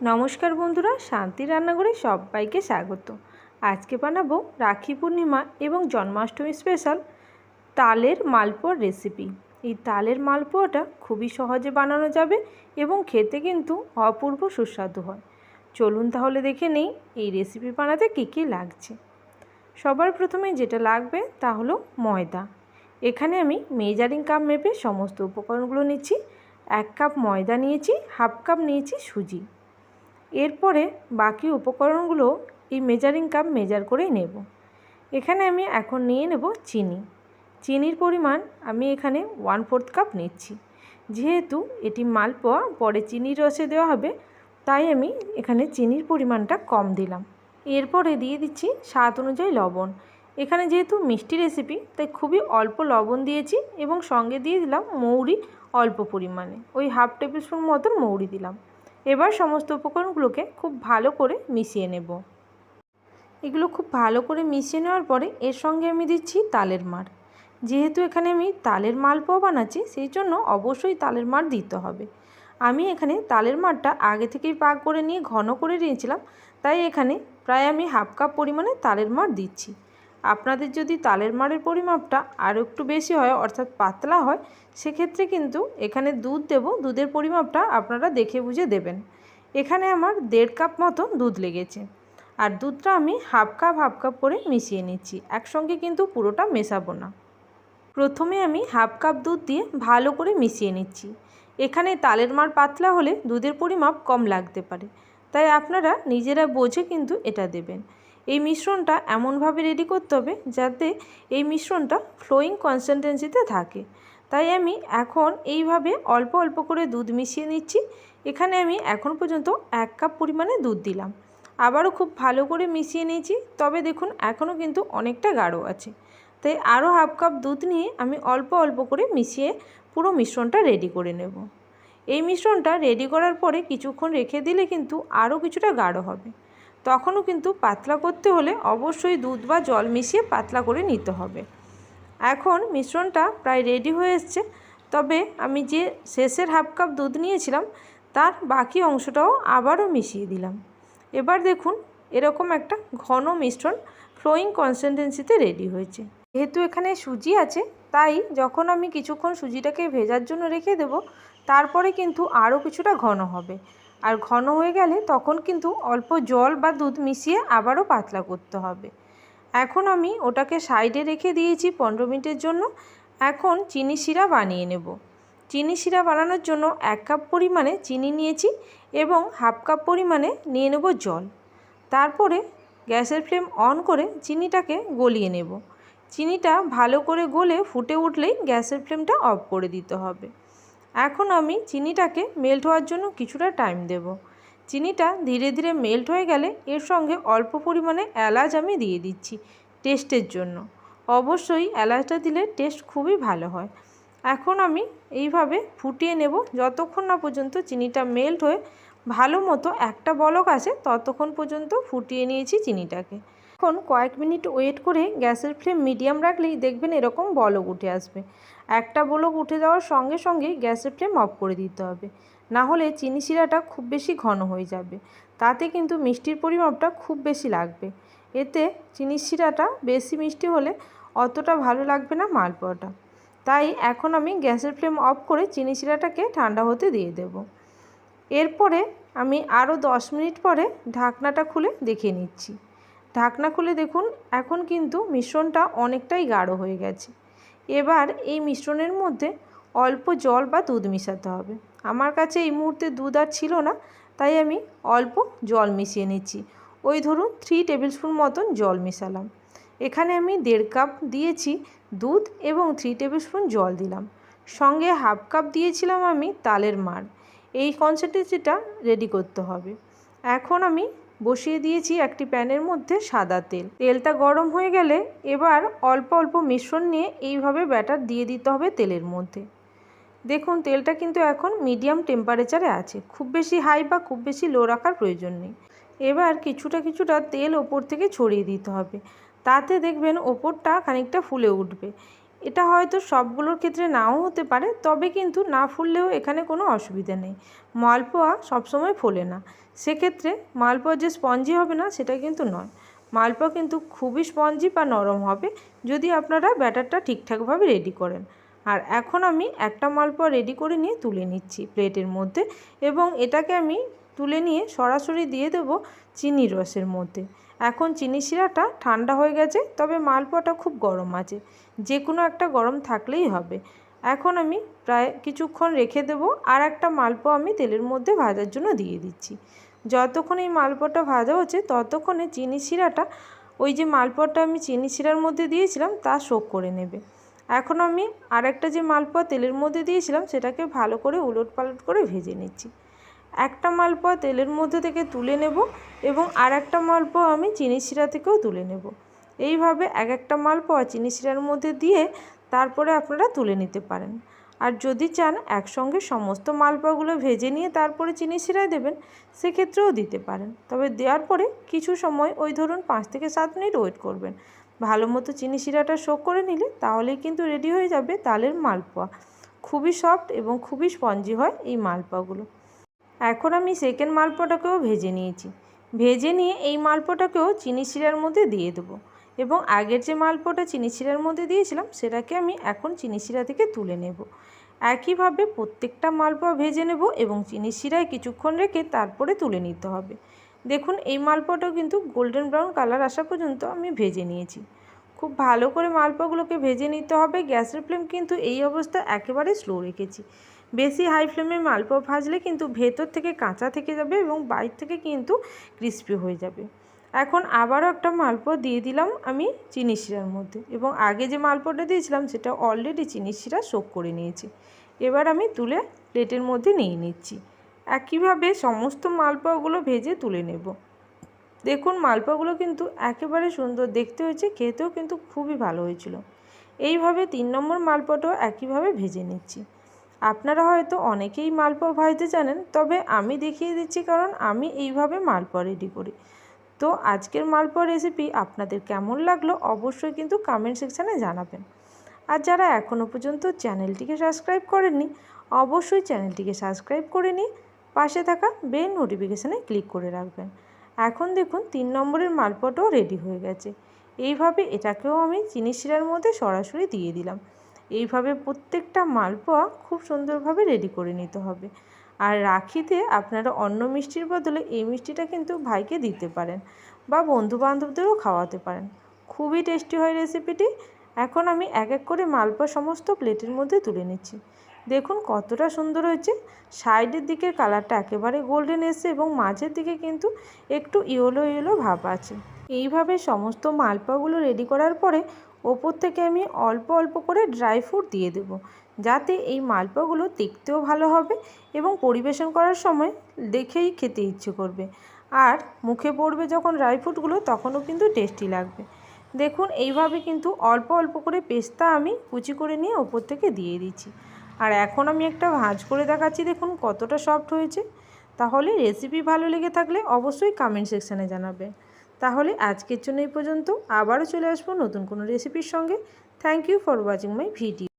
নমস্কার বন্ধুরা, শান্তি রান্নাঘরে সবাইকে স্বাগত। আজকে বানাবো রাখি পূর্ণিমা এবং জন্মাষ্টমী স্পেশাল তালের মালপোয়ার রেসিপি এই তালের মালপোয়াটা খুবই সহজে বানানো যাবে এবং খেতে কিন্তু অপূর্ব সুস্বাদু হয়। চলুন তাহলে দেখে নেই এই রেসিপি বানাতে কী কী লাগছে। সবার প্রথমে যেটা লাগবে তা হলো ময়দা। এখানে আমি মেজারিং কাপ মেপে সমস্ত উপকরণগুলো নিচ্ছি। এক কাপ ময়দা নিয়েছি হাফ কাপ নিয়েছি সুজি। এরপরে বাকি উপকরণগুলো এই মেজারিং কাপ মেজার করেই নেব। এখানে আমি এখন নিয়ে নেব চিনি। চিনির পরিমাণ আমি এখানে ওয়ান ফোর্থ কাপ নিচ্ছি। যেহেতু এটি মালপোয়া, পরে চিনির রসে দেওয়া হবে, তাই আমি এখানে চিনির পরিমাণটা কম দিলাম। এরপরে দিয়ে দিচ্ছি স্বাদ অনুযায়ী লবণ। এখানে যেহেতু মিষ্টি রেসিপি তাই খুবই অল্প লবণ দিয়েছি এবং সঙ্গে দিয়ে দিলাম মৌরি অল্প পরিমাণে। ওই হাফ টেবিল স্পুন মতন মৌরি দিলাম। এবার সমস্ত উপকরণগুলোকে খুব ভালো করে মিশিয়ে নেব। এগুলো খুব ভালো করে মিশিয়ে নেওয়ার পরে এর সঙ্গে আমি দিচ্ছি তালের মার যেহেতু এখানে আমি তালের মালপোয়া বানাচ্ছি, সেই জন্য অবশ্যই তালের মার দিতে হবে। আমি এখানে তালের মারটা আগে থেকেই পাক করে নিয়ে ঘন করে নিয়েছিলাম, তাই এখানে প্রায় আমি হাফ কাপ পরিমাণে তালের মার দিচ্ছি। আপনাদের যদি তালের মাড়ের পরিমাপটা আরও একটু বেশি হয়, অর্থাৎ পাতলা হয়, সেক্ষেত্রে কিন্তু এখানে দুধ দেব। দুধের পরিমাপটা আপনারা দেখে বুঝে দেবেন। এখানে আমার দেড় কাপ মতো দুধ লেগেছে। আর দুধটা আমি হাফ কাপ হাফ কাপ করে মিশিয়ে নিচ্ছি। একসঙ্গে কিন্তু পুরোটা মেশাবো না। প্রথমে আমি হাফ কাপ দুধ দিয়ে ভালো করে মিশিয়ে নিচ্ছি। এখানে তালের মার পাতলা হলে দুধের পরিমাপ কম লাগতে পারে। তাই আপনারা নিজেরা বোঝে কিন্তু এটা দেবেন। এই মিশ্রণটা এমনভাবে রেডি করতে হবে যাতে এই মিশ্রণটা ফ্লোয়িং কনসিস্টেন্সিতে থাকে। তাই আমি এখন এইভাবে অল্প অল্প করে দুধ মিশিয়ে নিচ্ছি। এখানে আমি এখন পর্যন্ত এক কাপ পরিমাণে দুধ দিলাম। আবারও খুব ভালো করে মিশিয়ে নিয়েছি, তবে দেখুন এখনও কিন্তু অনেকটা গাঢ় আছে। তাই আরও হাফ কাপ দুধ নিয়ে আমি অল্প অল্প করে মিশিয়ে পুরো মিশ্রণটা রেডি করে নেব। এই মিশ্রণটা রেডি করার পরে কিছুক্ষণ রেখে দিলে কিন্তু আরও কিছুটা গাঢ় হবে। তখনও কিন্তু পাতলা করতে হলে অবশ্যই দুধ বা জল মিশিয়ে পাতলা করে নিতে হবে। এখন মিশ্রণটা প্রায় রেডি হয়ে এসছে। তবে আমি যে শেষের হাফ কাপ দুধ নিয়েছিলাম, তার বাকি অংশটাও আবারও মিশিয়ে দিলাম। এবার দেখুন, এরকম একটা ঘন মিশ্রণ ফ্লোয়িং কনসিস্টেন্সিতে রেডি হয়েছে। যেহেতু এখানে সুজি আছে, তাই যখন আমি কিছুক্ষণ সুজিটাকে ভেজার জন্য রেখে দেব, তারপরে কিন্তু আরও কিছুটা ঘন হবে। আর ঘন হয়ে গেলে তখন কিন্তু অল্প জল বা দুধ মিশিয়ে আবারও পাতলা করতে হবে। এখন আমি ওটাকে সাইডে রেখে দিয়েছি পনেরো মিনিটের জন্য। এখন চিনি শিরা বানিয়ে নেব। চিনি শিরা বানানোর জন্য এক কাপ পরিমাণে চিনি নিয়েছি এবং হাফ কাপ পরিমাণে নিয়ে নেব জল। তারপরে গ্যাসের ফ্লেম অন করে চিনিটাকে গলিয়ে নেব। চিনিটা ভালো করে গলে ফুটে উঠলেই গ্যাসের ফ্লেমটা অফ করে দিতে হবে। এখন আমি চিনিটাকে মেল্ট হওয়ার জন্য কিছুটা টাইম দেব। চিনিটা ধীরে ধীরে মেল্ট হয়ে গেলে এর সঙ্গে অল্প পরিমাণে এলাচ আমি দিয়ে দিচ্ছি টেস্টের জন্য। অবশ্যই এলাচটা দিলে টেস্ট খুবই ভালো হয়। এখন আমি এইভাবে ফুটিয়ে নেব। যতক্ষণ না পর্যন্ত চিনিটা মেল্ট হয়ে ভালো মতো একটা বলক আসে ততক্ষণ পর্যন্ত ফুটিয়ে নিয়েছি চিনিটাকে। এখন কয়েক মিনিট ওয়েট করে গ্যাসের ফ্লেম মিডিয়াম রাখলেই দেখবেন এরকম বলক উঠে আসবে। একটা বলক উঠে যাওয়ার সঙ্গে সঙ্গেই গ্যাসের ফ্লেম অফ করে দিতে হবে। না হলে চিনি শিরাটা খুব বেশি ঘন হয়ে যাবে। তাতে কিন্তু মিষ্টির পরিমাপটা খুব বেশি লাগবে। এতে চিনি শিরাটা বেশি মিষ্টি হলে অতটা ভালো লাগবে না মালপোয়াটা। তাই এখন আমি গ্যাসের ফ্লেম অফ করে চিনি শিরাটাকে ঠান্ডা হতে দিয়ে দেব। এরপরে আমি আরও দশ মিনিট পরে ঢাকনাটা খুলে দেখে নিচ্ছি। ঢাকনা খুলে দেখুন, এখন কিন্তু মিশ্রণটা অনেকটাই গাঢ় হয়ে গেছে। এবার এই মিশ্রণের মধ্যে অল্প জল বা দুধ মিশাতে হবে। আমার কাছে এই মুহূর্তে দুধ আর ছিল না, তাই আমি অল্প জল মিশিয়ে নিচ্ছি। ওই ধরুন থ্রি টেবিল স্পুন মতন জল মিশালাম। এখানে আমি দেড় কাপ দিয়েছি দুধ এবং থ্রি টেবিল স্পুন জল দিলাম। সঙ্গে হাফ কাপ দিয়েছিলাম আমি তালের মার এই কনসেন্ট্রেসিটা রেডি করতে হবে। এখন আমি বসিয়ে দিয়েছি একটি প্যানের মধ্যে সাদা তেল। তেলটা গরম হয়ে গেলে এবার অল্প অল্প মিশ্রণ নিয়ে এইভাবে ব্যাটার দিয়ে দিতে হবে তেলের মধ্যে। দেখুন, তেলটা কিন্তু এখন মিডিয়াম টেম্পারেচারে আছে। খুব বেশি হাই বা খুব বেশি লো রাখার প্রয়োজন নেই। এবার কিছুটা কিছুটা তেল ওপর থেকে ছড়িয়ে দিতে হবে। তাতে দেখবেন ওপরটা খানিকটা ফুলে উঠবে। এটা হয়তো সবগুলোর ক্ষেত্রে নাও হতে পারে, তবে কিন্তু না ফুললেও এখানে কোনো অসুবিধা নেই। মালপোয়া সবসময় ফোলে না। সেক্ষেত্রে মালপোয়া যে স্পঞ্জি হবে না, সেটা কিন্তু নয়। মালপোয়া কিন্তু খুবই স্পঞ্জি বা নরম হবে, যদি আপনারা ব্যাটারটা ঠিকঠাকভাবে রেডি করেন। আর এখন আমি একটা মালপোয়া রেডি করে নিয়ে তুলে নিচ্ছি প্লেটের মধ্যে এবং এটাকে আমি তুলে নিয়ে সরাসরি দিয়ে দেবো চিনির রসের মধ্যে। এখন চিনি শিরাটা ঠান্ডা হয়ে গেছে, তবে মালপোয়াটা খুব গরম আছে। যে কোনো একটা গরম থাকলেই হবে। এখন আমি প্রায় কিছুক্ষণ রেখে দেবো, আর একটা মালপোয়া আমি তেলের মধ্যে ভাজার জন্য দিয়ে দিচ্ছি। যতক্ষণ এই মালপোয়াটা ভাজা হচ্ছে, ততক্ষণে চিনি শিরাটা, ওই যে মালপোয়াটা আমি চিনি শিরার মধ্যে দিয়েছিলাম, তা শোক করে নেবে। এখন আমি আরেকটা যে মালপোয়া তেলের মধ্যে দিয়েছিলাম, সেটাকে ভালো করে উলট পালট করে ভেজে নিচ্ছি। একটা মালপোয়া তেলের মধ্যে থেকে তুলে নেব এবং আর একটা মালপোয়া আমি চিনি শিরা থেকেও তুলে নেব। এইভাবে এক একটা মালপোয়া চিনি শিরার মধ্যে দিয়ে তারপরে আপনারা তুলে নিতে পারেন। আর যদি চান একসঙ্গে সমস্ত মালপোয়াগুলো ভেজে নিয়ে তারপরে চিনি শিরায় দেবেন, সেক্ষেত্রেও দিতে পারেন। তবে দেওয়ার পরে কিছু সময় ওই ধরুন পাঁচ থেকে সাত মিনিট ওয়েট করবেন। ভালো মতো চিনি শিরাটা শোক করে নিলে তাহলেই কিন্তু রেডি হয়ে যাবে তালের মালপোয়া। খুবই সফট এবং খুবই স্পঞ্জি হয় এই মালপোয়াগুলো। এখন আমি সেকেন্ড মালপোটাকেও ভেজে নিয়েছি। ভেজে নিয়ে এই মালপোয়াটাকেও চিনি শিরার মধ্যে দিয়ে দেবো। এবং আগের যে মালপোয়াটা চিনি শিরার মধ্যে দিয়েছিলাম, সেটাকে আমি এখন চিনি শিরা থেকে তুলে নেব। একইভাবে প্রত্যেকটা মালপোয়া ভেজে নেব এবং চিনি শিরায় কিছুক্ষণ রেখে তারপরে তুলে নিতে হবে। দেখুন, এই মালপোয়াটাও কিন্তু গোল্ডেন ব্রাউন কালার আসা পর্যন্ত আমি ভেজে নিয়েছি। খুব ভালো করে মালপোয়াগুলোকে ভেজে নিতে হবে। গ্যাসের ফ্লেম কিন্তু এই অবস্থা একেবারে স্লো রেখেছি। বেশি হাই ফ্লেমে মালপোয়া ভাজলে কিন্তু ভেতর থেকে কাঁচা থেকে যাবে এবং বাইর থেকে কিন্তু ক্রিস্পি হয়ে যাবে। এখন আবারও একটা মালপোয়া দিয়ে দিলাম আমি চিনি শিরার মধ্যে এবং আগে যে মালপোয়াটা দিয়েছিলাম সেটা অলরেডি চিনি শিরা শোক করে নিয়েছি। এবার আমি তুলে প্লেটের মধ্যে নিয়ে নিচ্ছি। একইভাবে সমস্ত মালপোয়াগুলো ভেজে তুলে নেব। দেখুন মালপোয়াগুলো কিন্তু একেবারে সুন্দর দেখতে হয়েছে, খেতেও কিন্তু খুবই ভালো হয়েছিল। এইভাবে তিন নম্বর মালপোয়াটাও একইভাবে ভেজে নিচ্ছি। আপনারা হয়তো অনেকেই মালপোয়া ভাজতে জানেন, তবে আমি দেখিয়ে দিচ্ছি কারণ আমি এইভাবে মালপোয়া রেডি করি। তো আজকের মালপোয়া রেসিপি আপনাদের কেমন লাগল অবশ্যই কিন্তু কমেন্ট সেকশানে জানাবেন। আর যারা এখনও পর্যন্ত চ্যানেলটিকে সাবস্ক্রাইব করেননি, অবশ্যই চ্যানেলটিকে সাবস্ক্রাইব করে নিয়ে পাশে থাকা বেল নোটিফিকেশানে ক্লিক করে রাখবেন। এখন দেখুন তিন নম্বরের মালপোয়াটাও রেডি হয়ে গেছে। এইভাবে এটাকেও আমি চিনি শিরার মধ্যে সরাসরি দিয়ে দিলাম। এইভাবে প্রত্যেকটা মালপোয়া খুব সুন্দরভাবে রেডি করে নিতে হবে। আর রাখিতে আপনারা অন্য মিষ্টির বদলে এই মিষ্টিটা কিন্তু ভাইকে দিতে পারেন বা বন্ধু বান্ধবদেরও খাওয়াতে পারেন। খুবই টেস্টি হয় রেসিপিটি এখন আমি এক এক করে মালপোয়া সমস্ত প্লেটের মধ্যে তুলে নিচ্ছি। দেখুন কতটা সুন্দর হয়েছে। সাইডের দিকের কালারটা একেবারে গোল্ডেন এসছে এবং মাঝের দিকে কিন্তু একটু ইয়েলো ইয়েলো ভাব আছে। এইভাবে সমস্ত মালপোয়াগুলো রেডি করার পরে ওপর থেকে আমি অল্প অল্প করে ড্রাই ফ্রুট দিয়ে দেব, যাতে এই মালপোয়াগুলো দেখতেও ভালো হবে এবং পরিবেশন করার সময় দেখেই খেতে ইচ্ছে করবে। আর মুখে পড়বে যখন ড্রাই ফ্রুটগুলো, তখনও কিন্তু টেস্টি লাগবে। দেখুন, এইভাবে কিন্তু অল্প অল্প করে পেস্তা আমি কুচি করে নিয়ে ওপর থেকে দিয়ে দিচ্ছি। আর এখন আমি একটা ভাঁজ করে দেখাচ্ছি, দেখুন কতটা সফট হয়েছে। তাহলে রেসিপি ভালো লেগে থাকলে অবশ্যই কমেন্ট সেকশানে জানাবে। তাহলে আজকের জন্য এই পর্যন্ত। আবারও চলে আসব নতুন কোনো রেসিপির সঙ্গে। Thank you for watching my video